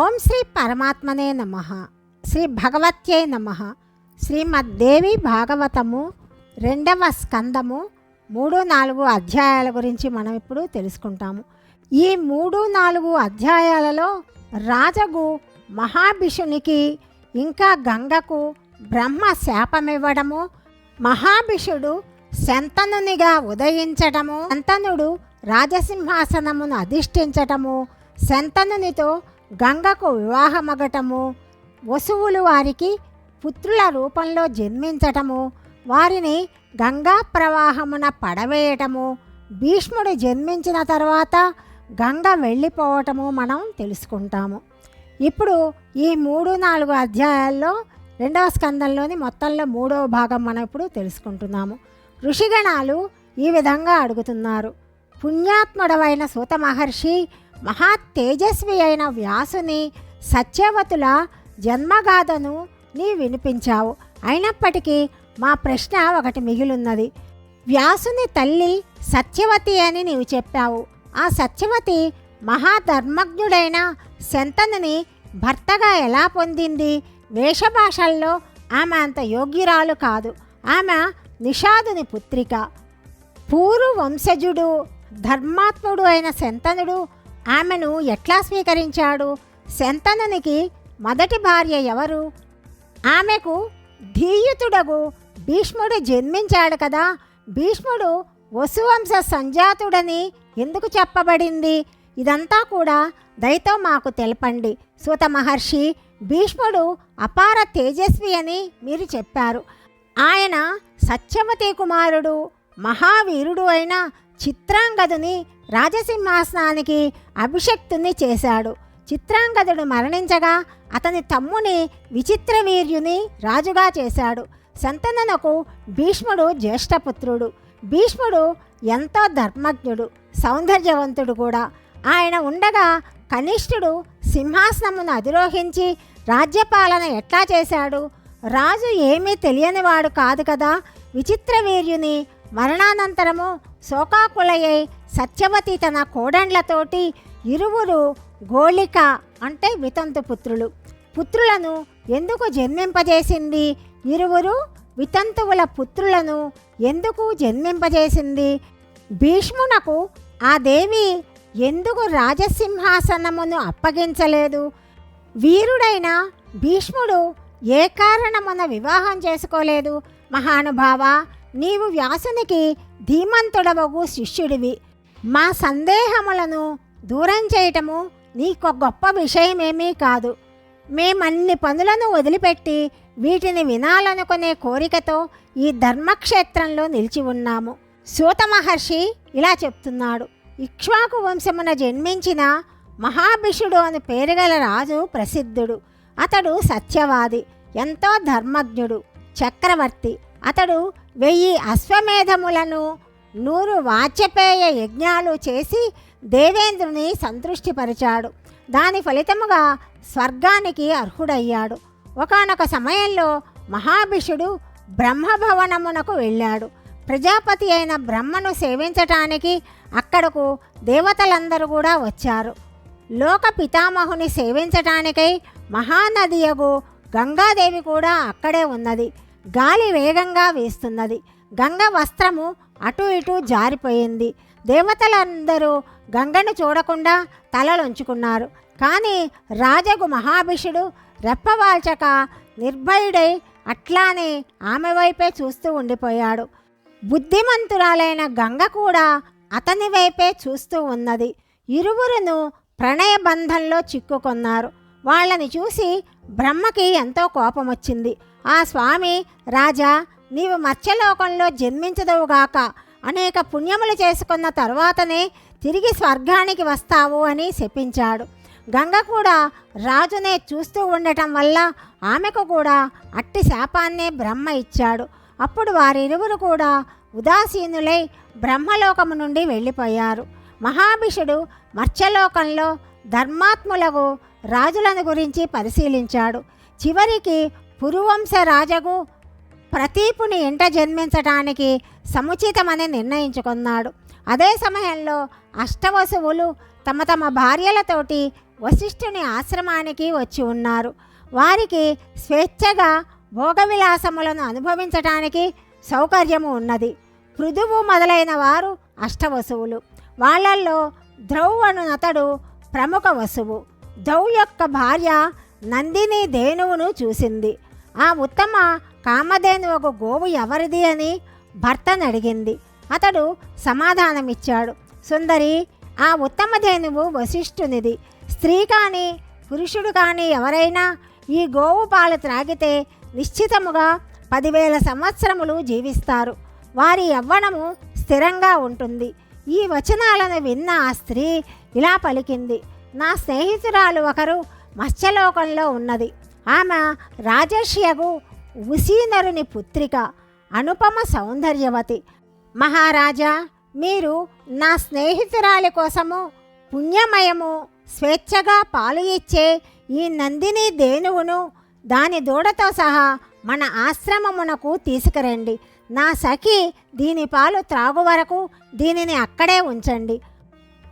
ఓం శ్రీ పరమాత్మనే నమ. శ్రీ భగవత్యై నమ. శ్రీమద్దేవి భాగవతము రెండవ స్కందము మూడు నాలుగు అధ్యాయాల గురించి మనం ఇప్పుడు తెలుసుకుంటాము. ఈ మూడు నాలుగు అధ్యాయాలలో రాజగు మహాభిషునికి ఇంకా గంగకు బ్రహ్మ శాపమివ్వడము మహాభిషుడు శంతనునిగా ఉదయించటము శంతనుడు రాజసింహాసనమును అధిష్ఠించటము శంతనునితో గంగకు వివాహమగటము వసువులు వారికి పుత్రుల రూపంలో జన్మించటము వారిని గంగా ప్రవాహమున పడవేయటము భీష్ముడు జన్మించిన తర్వాత గంగ వెళ్ళిపోవటము మనం తెలుసుకుంటాము. ఇప్పుడు ఈ మూడు నాలుగు అధ్యాయాల్లో రెండవ స్కందంలోని మొత్తంలో మూడవ భాగం మనం ఇప్పుడు తెలుసుకుంటున్నాము. ఋషిగణాలు ఈ విధంగా అడుగుతున్నారు. పుణ్యాత్ముడవైన సూత మహర్షి మహా తేజస్వి అయిన వ్యాసుని సత్యవతుల జన్మగాథను నీ వినిపించావు. అయినప్పటికీ మా ప్రశ్న ఒకటి మిగిలున్నది. వ్యాసుని తల్లి సత్యవతి అని నీవు చెప్పావు. ఆ సత్యవతి మహాధర్మజ్ఞుడైన శంతనుని భర్తగా ఎలా పొందింది? వేషభాషల్లో ఆమె అంత యోగ్యురాలు కాదు. ఆమె నిషాదుని పుత్రిక. పూరు వంశజుడు ధర్మాత్ముడు అయిన శంతనుడు ఆమెను ఎట్లా స్వీకరించాడు? శంతనునికి మొదటి భార్య ఎవరు? ఆమెకు ధీయుతుడగు భీష్ముడు జన్మించాడు కదా. భీష్ముడు వసువంశ సంజాతుడని ఎందుకు చెప్పబడింది? ఇదంతా కూడా దయతో మాకు తెలపండి. సూత మహర్షి భీష్ముడు అపార తేజస్వి అని మీరు చెప్పారు. ఆయన సత్యవతి కుమారుడు మహావీరుడు అయిన చిత్రాంగదుని రాజసింహాసనానికి అభిషక్తుని చేశాడు. చిత్రాంగదుడు మరణించగా అతని తమ్ముని విచిత్రవీర్యుని రాజుగా చేశాడు. శంతనునకు భీష్ముడు జ్యేష్ఠపుత్రుడు. భీష్ముడు ఎంతో ధర్మజ్ఞుడు సౌందర్యవంతుడు కూడా. ఆయన ఉండగా కనిష్ఠుడు సింహాసనమును అధిరోహించి రాజ్యపాలన ఎట్లా చేశాడు? రాజు ఏమీ తెలియనివాడు కాదు కదా. విచిత్రవీర్యుని మరణానంతరము శోకాకులయ్యై సత్యవతి తన కోడండ్లతోటి ఇరువురు గోళిక అంటే వితంతు పుత్రులు. పుత్రులను ఎందుకు జన్మింపజేసింది? ఇరువురు వితంతువుల పుత్రులను ఎందుకు జన్మింపజేసింది? భీష్మునకు ఆ దేవి ఎందుకు రాజసింహాసనమును అప్పగించలేదు? వీరుడైన భీష్ముడు ఏ కారణమున వివాహం చేసుకోలేదు? మహానుభావ నీవు వ్యాసునికి ధీమంతుడవగు శిష్యుడివి. మా సందేహములను దూరం చేయటము నీకు గొప్ప విషయమేమీ కాదు. మేమన్ని పనులను వదిలిపెట్టి వీటిని వినాలనుకునే కోరికతో ఈ ధర్మక్షేత్రంలో నిలిచి ఉన్నాము. సూత మహర్షి ఇలా చెప్తున్నాడు. ఇక్ష్వాకు వంశమున జన్మించిన మహాభిషుడు అని పేరుగల రాజు ప్రసిద్ధుడు. అతడు సత్యవాది ఎంతో ధర్మజ్ఞుడు చక్రవర్తి. అతడు వెయ్యి అశ్వమేధములను నూరు వాచపేయ యజ్ఞాలు చేసి దేవేంద్రుని సంతృష్టిపరిచాడు. దాని ఫలితముగా స్వర్గానికి అర్హుడయ్యాడు. ఒకనొక సమయంలో మహాభిషుడు బ్రహ్మభవనమునకు వెళ్ళాడు. ప్రజాపతి అయిన బ్రహ్మను సేవించటానికి అక్కడకు దేవతలందరూ కూడా వచ్చారు. లోక పితామహుని సేవించటానికై మహానదియగు గంగాదేవి కూడా అక్కడే ఉన్నది. గాలి వేగంగా వీస్తున్నది. గంగ వస్త్రము అటు ఇటు జారిపోయింది. దేవతలందరూ గంగను చూడకుండా తలలొంచుకున్నారు. కానీ రాజగు మహాభిషుడు రెప్పవాల్చక నిర్భయుడై అట్లానే ఆమె వైపే చూస్తూ ఉండిపోయాడు. బుద్ధిమంతురాలైన గంగ కూడా అతని వైపే చూస్తూ ఉన్నది. ఇరువురును ప్రణయ బంధంలో చిక్కుకున్నారు. వాళ్ళని చూసి బ్రహ్మకి ఎంతో కోపం వచ్చింది ఆ స్వామి రాజా నీవు మత్స్యలోకంలో జన్మించదవుగాక అనేక పుణ్యములు చేసుకున్న తర్వాతనే తిరిగి స్వర్గానికి వస్తావు అని శపించాడు. గంగ కూడా రాజునే చూస్తూ ఉండటం వల్ల ఆమెకు కూడా అట్టి శాపాన్నే బ్రహ్మ ఇచ్చాడు. అప్పుడు వారిరువురు కూడా ఉదాసీనులై బ్రహ్మలోకము నుండి వెళ్ళిపోయారు. మహాభిషుడు మత్స్యలోకంలో ధర్మాత్ములకు రాజులను గురించి పరిశీలించాడు. చివరికి పురువంశ రాజగు ప్రతీపుని ఇంట జన్మించటానికి సముచితమని నిర్ణయించుకున్నాడు. అదే సమయంలో అష్టవసువులు తమ తమ భార్యలతోటి వశిష్ఠుని ఆశ్రమానికి వచ్చి ఉన్నారు. వారికి స్వేచ్ఛగా భోగవిలాసములను అనుభవించటానికి సౌకర్యము ఉన్నది. పృథువు మొదలైన వారు అష్టవసువులు. వాళ్ళల్లో ధ్రువ్ అను అతడు ప్రముఖ వసువు. ధ్రువ్ యొక్క భార్య నందిని ధేనువును చూసింది. ఆ ఉత్తమ కామధేనువుకు గోవు ఎవరిది అని భర్తను అడిగింది. అతడు సమాధానమిచ్చాడు. సుందరి ఆ ఉత్తమ ధేనువు వశిష్ఠునిది. స్త్రీ కానీ పురుషుడు కానీ ఎవరైనా ఈ గోవు పాలు త్రాగితే నిశ్చితముగా పదివేల సంవత్సరములు జీవిస్తారు. వారి యవ్వనము స్థిరంగా ఉంటుంది. ఈ వచనాలను విన్న ఆ స్త్రీ ఇలా పలికింది. నా స్నేహితురాలు ఒకరు మత్స్యలోకంలో ఉన్నది. ఆమె రాజర్షియకు ఉసీనరుని పుత్రిక అనుపమ సౌందర్యవతి. మహారాజా మీరు నా స్నేహితురాలి కోసము పుణ్యమయము స్వేచ్ఛగా పాలు ఇచ్చే ఈ నందిని దేనువును దాని దూడతో సహా మన ఆశ్రమమునకు తీసుకురండి. నా సఖి దీని పాలు త్రాగు వరకు దీనిని అక్కడే ఉంచండి.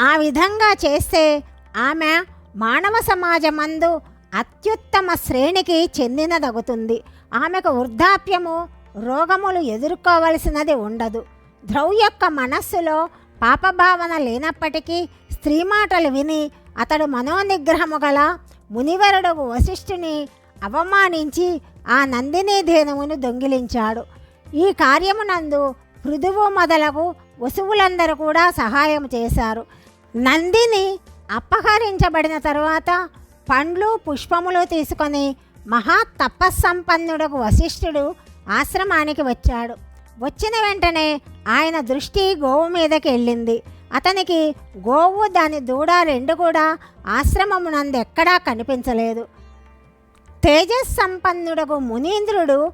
ఆ విధంగా చేస్తే ఆమె మానవ సమాజమందు అత్యుత్తమ శ్రేణికి చెందినదగుతుంది. ఆమెకు వృద్ధాప్యము రోగములు ఎదుర్కోవలసినది ఉండదు. ధ్రువ్ యొక్క మనస్సులో పాపభావన లేనప్పటికీ స్త్రీ మాటలు విని అతడు మనోనిగ్రహము గల మునివరుడు వశిష్ఠుని అవమానించి ఆ నందిని ధేనువును దొంగిలించాడు. ఈ కార్యమునందు పృథువు మొదలగు వసువులందరూ కూడా సహాయం చేశారు. నందిని అపహరించబడిన తరువాత పండ్లు పుష్పములు తీసుకొని మహా తపస్సంపన్నుడకు వశిష్ఠుడు ఆశ్రమానికి వచ్చాడు. వచ్చిన వెంటనే ఆయన దృష్టి గోవు మీదకి వెళ్ళింది. అతనికి గోవు దాని దూడ రెండు కూడా ఆశ్రమమునందు ఎక్కడా కనిపించలేదు. తేజస్సంపన్నుడకు మునీంద్రుడు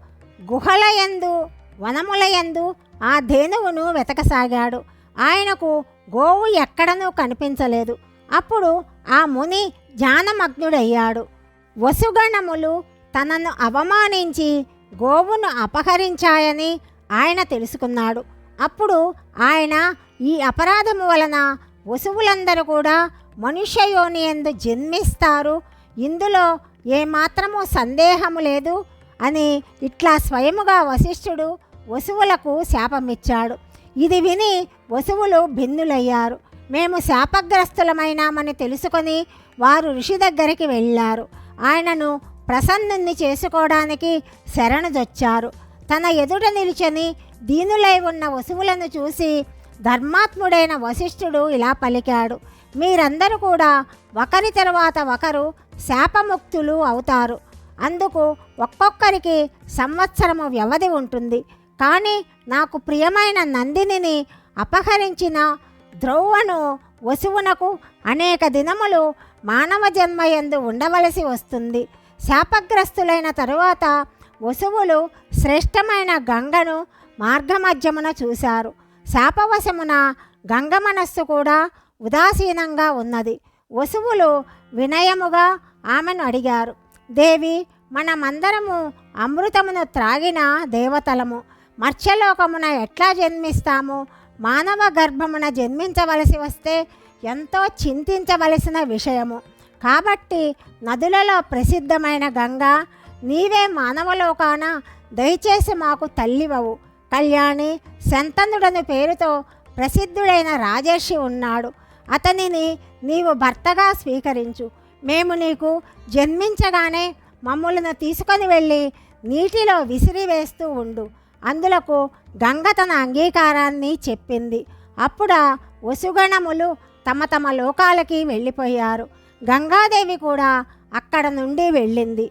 గుహలయందు వనములయందు ఆ ధేనువును వెతకసాగాడు. ఆయనకు గోవు ఎక్కడనూ కనిపించలేదు. అప్పుడు ఆ ముని ధ్యానమగ్నుడయ్యాడు వసుగణములు తనను అవమానించి గోవును అపహరించాయని ఆయన తెలుసుకున్నాడు. అప్పుడు ఆయన ఈ అపరాధము వలన వసువులందరూ కూడా మనుష్యయోని ఎందు జన్మిస్తారు. ఇందులో ఏమాత్రము సందేహము లేదు అని ఇట్లా స్వయముగా వశిష్ఠుడు వసువులకు శాపమిచ్చాడు. ఇది విని వసువులు భిన్నులయ్యారు. మేము శాపగ్రస్తులమైనామని తెలుసుకొని వారు ఋషి దగ్గరికి వెళ్ళారు. ఆయనను ప్రసన్నుని చేసుకోవడానికి శరణుదొచ్చారు తన ఎదుట నిలిచని దీనులై ఉన్న వసువులను చూసి ధర్మాత్ముడైన వశిష్ఠుడు ఇలా పలికాడు. మీరందరూ కూడా ఒకరి తరువాత ఒకరు శాపముక్తులు అవుతారు. అందుకు ఒక్కొక్కరికి సంవత్సరము వ్యవధి ఉంటుంది. కానీ నాకు ప్రియమైన నందినిని అపహరించిన ద్రౌవను వసువునకు అనేక దినములు మానవ జన్మయందు ఉండవలసి వస్తుంది. శాపగ్రస్తులైన తరువాత వసువులు శ్రేష్టమైన గంగను మార్గమధ్యమున చూశారు. శాపవశమున గంగ మనస్సు కూడా ఉదాసీనంగా ఉన్నది. వసువులు వినయముగా ఆమెను అడిగారు. దేవి మనమందరము అమృతమును త్రాగిన దేవతలము మత్స్యలోకమున ఎట్లా జన్మిస్తాము? మానవ గర్భమున జన్మించవలసి వస్తే ఎంతో చింతించవలసిన విషయము. కాబట్టి నదులలో ప్రసిద్ధమైన గంగా నీవే మానవలోకాన దయచేసి మాకు తల్లివవు. కళ్యాణి శంతనుడని పేరుతో ప్రసిద్ధుడైన రాజేషి ఉన్నాడు. అతనిని నీవు భర్తగా స్వీకరించు. మేము నీకు జన్మించగానే మమ్ములను తీసుకొని వెళ్ళి నీటిలో విసిరివేస్తూ ఉండు. అందులకు గంగ తన అంగీకారాన్ని చెప్పింది. అప్పుడ వసుగణములు తమ తమ లోకాలకి వెళ్ళిపోయారు. గంగాదేవి కూడా అక్కడ నుండి వెళ్ళింది.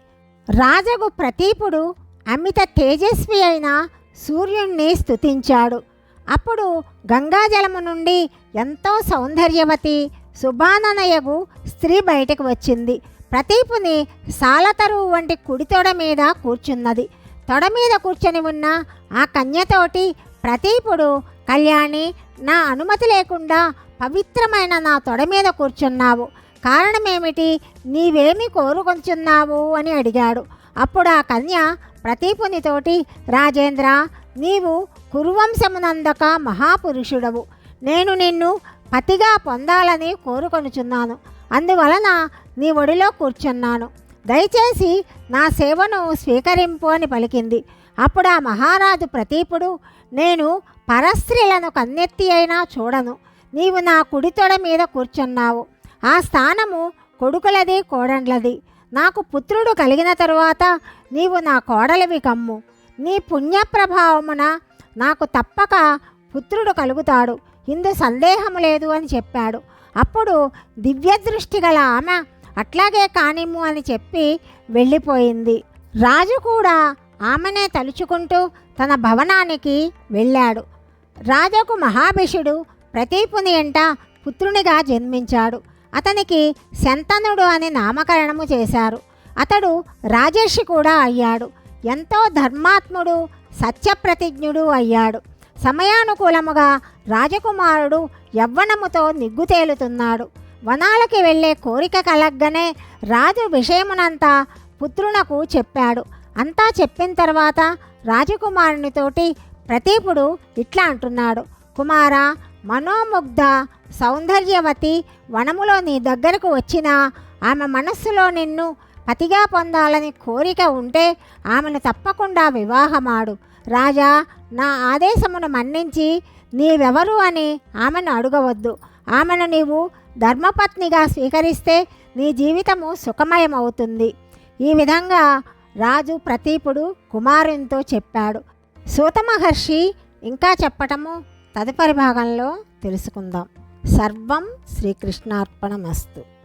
రాజగు ప్రతీపుడు అమిత తేజస్వి అయిన సూర్యుణ్ణి స్తుతించాడు. అప్పుడు గంగాజలము నుండి ఎంతో సౌందర్యవతి సుబాననయగు స్త్రీ బయటకు వచ్చింది. ప్రతీపుని సాలతరువు వంటి కుడితొడ మీద కూర్చున్నది. తొడ మీద కూర్చొని ఉన్న ఆ కన్యతోటి ప్రతీపుడు కళ్యాణి నా అనుమతి లేకుండా పవిత్రమైన నా తొడ మీద కూర్చున్నావు. కారణమేమిటి? నీవేమి కోరుకొంచున్నావు? అని అడిగాడు. అప్పుడు ఆ కన్య ప్రతీపునితోటి రాజేంద్ర నీవు కురువంశమునందక మహాపురుషుడవు. నేను నిన్ను పతిగా పొందాలని కోరుకొనుచున్నాను. అందువలన నీ ఒడిలో కూర్చున్నాను. దయచేసి నా సేవను స్వీకరింపు అని పలికింది. అప్పుడు ఆ మహారాజు ప్రతీపుడు నేను పరస్త్రీలను కన్నెత్తి అయినా చూడను. నీవు నా కుడి తొడ మీద కూర్చున్నావు. ఆ స్థానము కొడుకులది కోడండ్లది నాకు పుత్రుడు కలిగిన తరువాత నీవు నా కోడలివి కమ్ము. నీ పుణ్యప్రభావమున నాకు తప్పక పుత్రుడు కలుగుతాడు. ఇందు సందేహము లేదు అని చెప్పాడు. అప్పుడు దివ్యదృష్టి గల ఆమె అట్లాగే కానిమ్ము అని చెప్పి వెళ్ళిపోయింది. రాజు కూడా ఆమెనే తలుచుకుంటూ తన భవనానికి వెళ్ళాడు. రాజాకు మహాభిషుడు ప్రతీపుని ఎంట పుత్రునిగా జన్మించాడు. అతనికి శంతనుడు అని నామకరణము చేశారు. అతడు రాజర్షి కూడా అయ్యాడు. ఎంతో ధర్మాత్ముడు సత్యప్రతిజ్ఞుడు అయ్యాడు. సమయానుకూలముగా రాజకుమారుడు యవ్వనముతో నిగ్గుతేలుతున్నాడు. వనాలకి వెళ్ళే కోరిక కలగ్గనే రాజు విషయమునంతా పుత్రునకు చెప్పాడు. అంతా చెప్పిన తర్వాత రాజకుమారునితోటి ప్రతీపుడు ఇట్లా అంటున్నాడు. కుమార మనోముగ్ధ సౌందర్యవతి వనములో నీ దగ్గరకు వచ్చిన ఆమె మనస్సులో నిన్ను పతిగా పొందాలని కోరిక ఉంటే ఆమెను తప్పకుండా వివాహమాడు. రాజా నా ఆదేశమును మన్నించి నీవెవరు అని ఆమెను అడగవద్దు. ఆమెను నీవు ధర్మపత్నిగా స్వీకరిస్తే నీ జీవితము సుఖమయమవుతుంది. ఈ విధంగా రాజు ప్రతీపుడు కుమారునితో చెప్పాడు. సూత మహర్షి ఇంకా చెప్పటము తదుపరి భాగంలో తెలుసుకుందాం. సర్వం శ్రీకృష్ణార్పణమస్తు.